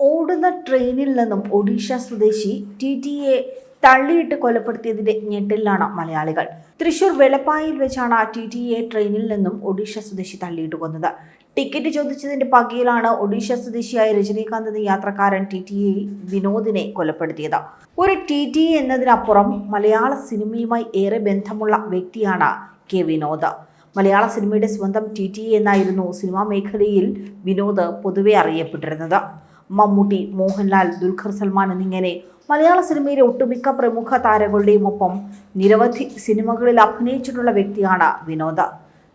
ഓടുന്ന ട്രെയിനിൽ നിന്നും ഒഡീഷ സ്വദേശി ടി ടി എ തള്ളിയിട്ട് കൊലപ്പെടുത്തിയതിന്റെ ഞെട്ടിലാണ് മലയാളികൾ. തൃശൂർ വെളപ്പായിൽ വെച്ചാണ് ടി ടി എ ട്രെയിനിൽ നിന്നും ഒഡീഷ സ്വദേശി തള്ളിയിട്ട് കൊന്നത്. ടിക്കറ്റ് ചോദിച്ചതിന്റെ പകയിലാണ് ഒഡീഷ സ്വദേശിയായ രജനീകാന്ത് എന്ന യാത്രക്കാരൻ ടി ടി എ വിനോദിനെ കൊലപ്പെടുത്തിയത്. ഒരു ടി ടി എ എന്നതിനപ്പുറം മലയാള സിനിമയുമായി ഏറെ ബന്ധമുള്ള വ്യക്തിയാണ് കെ വിനോദ്. മലയാള സിനിമയുടെ സ്വന്തം ടി ടി എ എന്നായിരുന്നു സിനിമാ മേഖലയിൽ വിനോദ് പൊതുവെ അറിയപ്പെട്ടിരുന്നത്. മമ്മൂട്ടി മോഹൻലാൽ ദുൽഖർ സൽമാൻ എന്നിങ്ങനെ മലയാള സിനിമയിലെ ഒട്ടുമിക്ക പ്രമുഖ താരങ്ങളുടെയും ഒപ്പം നിരവധി സിനിമകളിൽ അഭിനയിച്ചിട്ടുള്ള വ്യക്തിയാണ് വിനോദ്.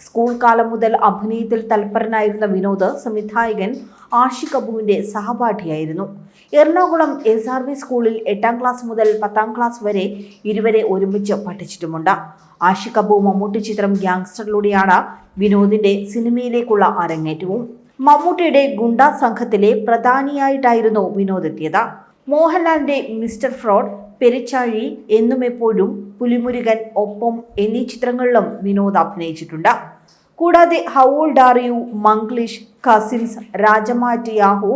സ്കൂൾ കാലം മുതൽ അഭിനയത്തിൽ തൽപരനായിരുന്ന വിനോദ് സംവിധായകൻ ആഷി അബുവിന്റെ സഹപാഠിയായിരുന്നു. എറണാകുളം എസ് ആർ വി സ്കൂളിൽ എട്ടാം ക്ലാസ് മുതൽ പത്താം ക്ലാസ് വരെ ഇരുവരെ ഒരുമിച്ച് പഠിച്ചിട്ടുമുണ്ട്. ആഷി അബു മമ്മൂട്ടി ചിത്രം ഗ്യാങ്സ്റ്ററിലൂടെയാണ് വിനോദിന്റെ സിനിമയിലേക്കുള്ള അരങ്ങേറ്റവും മമ്മൂട്ടിയുടെ ഗുണ്ടാ സംഘത്തിലെ പ്രധാനിയായിട്ടായിരുന്നു വിനോദ് എത്തിയത് മോഹൻലാലിന്റെ മിസ്റ്റർ ഫ്രോഡ് പെരിച്ചാഴി എന്നും എപ്പോഴും പുലിമുരുകൻ ഒപ്പം എന്നീ ചിത്രങ്ങളിലും വിനോദ് അഭിനയിച്ചിട്ടുണ്ട്. കൂടാതെ how old are you Manglish cousins രാജമാറ്റ് Yahoo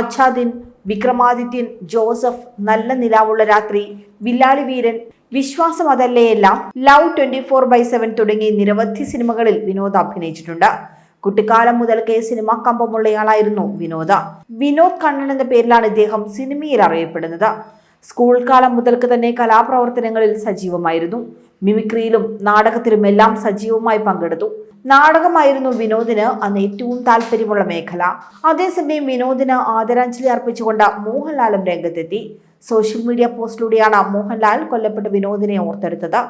Achche Din Vikramadithyan Joseph Nalla Nilavulla Rathri Villali Veeran Viswasam Athalle Ellam love twenty four by seven തുടങ്ങി നിരവധി സിനിമകളിൽ വിനോദ് അഭിനയിച്ചിട്ടുണ്ട്. കുട്ടിക്കാലം മുതൽക്കേ സിനിമാ കമ്പമുള്ളയാളായിരുന്നു വിനോദ. വിനോദ് കണ്ണൻ എന്ന പേരിലാണ് ഇദ്ദേഹം സിനിമയിൽ അറിയപ്പെടുന്നത്. സ്കൂൾ കാലം മുതൽക്ക് തന്നെ കലാപ്രവർത്തനങ്ങളിൽ സജീവമായിരുന്നു. മിമിക്രിയിലും നാടകത്തിലും എല്ലാം സജീവമായി പങ്കെടുത്തു. നാടകമായിരുന്നു വിനോദിന് അന്ന് ഏറ്റവും താല്പര്യമുള്ള മേഖല. അതേസമയം വിനോദിന് ആദരാഞ്ജലി അർപ്പിച്ചുകൊണ്ട് മോഹൻലാലും രംഗത്തെത്തി. സോഷ്യൽ മീഡിയ പോസ്റ്റിലൂടെയാണ് മോഹൻലാൽ കൊല്ലപ്പെട്ട വിനോദിനെ ഓർത്തെടുത്തത്.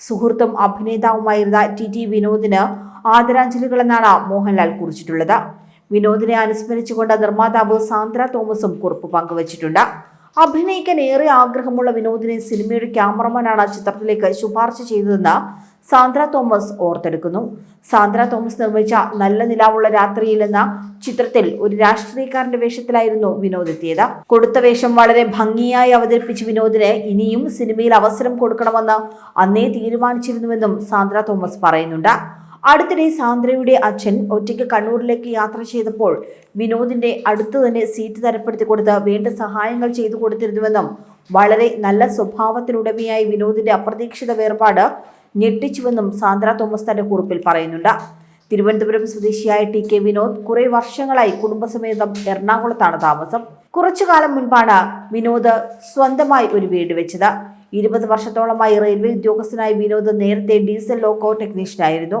സുഹൃത്തും അഭിനേതാവുമായിരുന്ന ടി ടി വിനോദിന് ആദരാഞ്ജലികൾ എന്നാണ് മോഹൻലാൽ കുറിച്ചിട്ടുള്ളത്. വിനോദിനെ അനുസ്മരിച്ചുകൊണ്ട് നിർമ്മാതാവ് സാന്ദ്ര തോമസും കുറിപ്പ് പങ്കുവച്ചിട്ടുണ്ട്. അഭിനയിക്കാൻ ഏറെ ആഗ്രഹമുള്ള വിനോദിനെ സിനിമയുടെ ക്യാമറമാനാണ് ചിത്രത്തിലേക്ക് ശുപാർശ ചെയ്തതെന്ന് സാന്ദ്ര തോമസ് ഓർത്തെടുക്കുന്നു. സാന്ദ്ര തോമസ് നിർമ്മിച്ച നല്ല നിലാവുള്ള രാത്രിയിൽ എന്ന ചിത്രത്തിൽ ഒരു രാഷ്ട്രീയക്കാരന്റെ വേഷത്തിലായിരുന്നു വിനോദ് എത്തിയത്. കൊടുത്ത വേഷം വളരെ ഭംഗിയായി അവതരിപ്പിച്ച വിനോദിന് ഇനിയും സിനിമയിൽ അവസരം കൊടുക്കണമെന്ന് അന്നേ തീരുമാനിച്ചിരുന്നുവെന്നും സാന്ദ്ര തോമസ് പറയുന്നുണ്ട്. അടുത്തിടെ സാന്ദ്രയുടെ അച്ഛൻ ഒറ്റയ്ക്ക് കണ്ണൂരിലേക്ക് യാത്ര ചെയ്തപ്പോൾ വിനോദിന്റെ അടുത്ത് തന്നെ സീറ്റ് തരപ്പെടുത്തി കൊടുത്ത് വേണ്ട സഹായങ്ങൾ ചെയ്തു കൊടുത്തിരുന്നുവെന്നും വളരെ നല്ല സ്വഭാവത്തിനുടമയായി വിനോദിന്റെ അപ്രതീക്ഷിത വേർപാട് ഞെട്ടിച്ചുവെന്നും സാന്ദ്ര തോമസ് തന്റെ കുറിപ്പിൽ പറയുന്നുണ്ട്. തിരുവനന്തപുരം സ്വദേശിയായ ടി കെ വിനോദ് കുറെ വർഷങ്ങളായി കുടുംബസമേതം എറണാകുളത്താണ് താമസം. കുറച്ചു കാലം മുൻപാണ് വിനോദ് സ്വന്തമായി ഒരു വീട് വെച്ചത്. ഇരുപത് വർഷത്തോളമായി റെയിൽവേ ഉദ്യോഗസ്ഥനായി വിനോദ് നേരത്തെ ഡീസൽ ലോക്കോ ടെക്നീഷ്യനായിരുന്നു.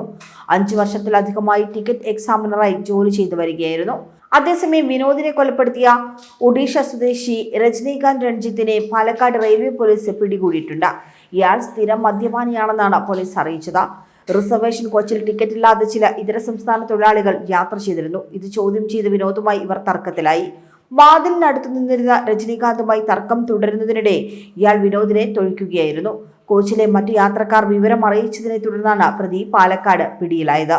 അഞ്ചു വർഷത്തിലധികമായി ടിക്കറ്റ് എക്സാമിനറായി ജോലി ചെയ്തു വരികയായിരുന്നു. അതേസമയം വിനോദിനെ കൊലപ്പെടുത്തിയ ഒഡീഷ സ്വദേശി രജനീകാന്ത് രഞ്ജിത്തിനെ പാലക്കാട് റെയിൽവേ പോലീസ് പിടികൂടിയിട്ടുണ്ട്. ഇയാൾ സ്ഥിരം മദ്യപാനിയാണെന്നാണ് പോലീസ് അറിയിച്ചത്. റിസർവേഷൻ കോച്ചിൽ ടിക്കറ്റ് ഇല്ലാതെ ചില ഇതര സംസ്ഥാന തൊഴിലാളികൾ യാത്ര ചെയ്തിരുന്നു. ഇത് ചോദ്യം ചെയ്ത് വിനോദുമായി ഇവർ തർക്കത്തിലായി. വാതിലിനടുത്ത് നിന്നിരുന്ന രജനീകാന്തുമായി തർക്കം തുടരുന്നതിനിടെ ഇയാൾ വിനോദിനെ തൊഴിക്കുകയായിരുന്നു. കോച്ചിലെ മറ്റു യാത്രക്കാർ വിവരം അറിയിച്ചതിനെ തുടർന്നാണ് പ്രതി പാലക്കാട് പിടിയിലായത്.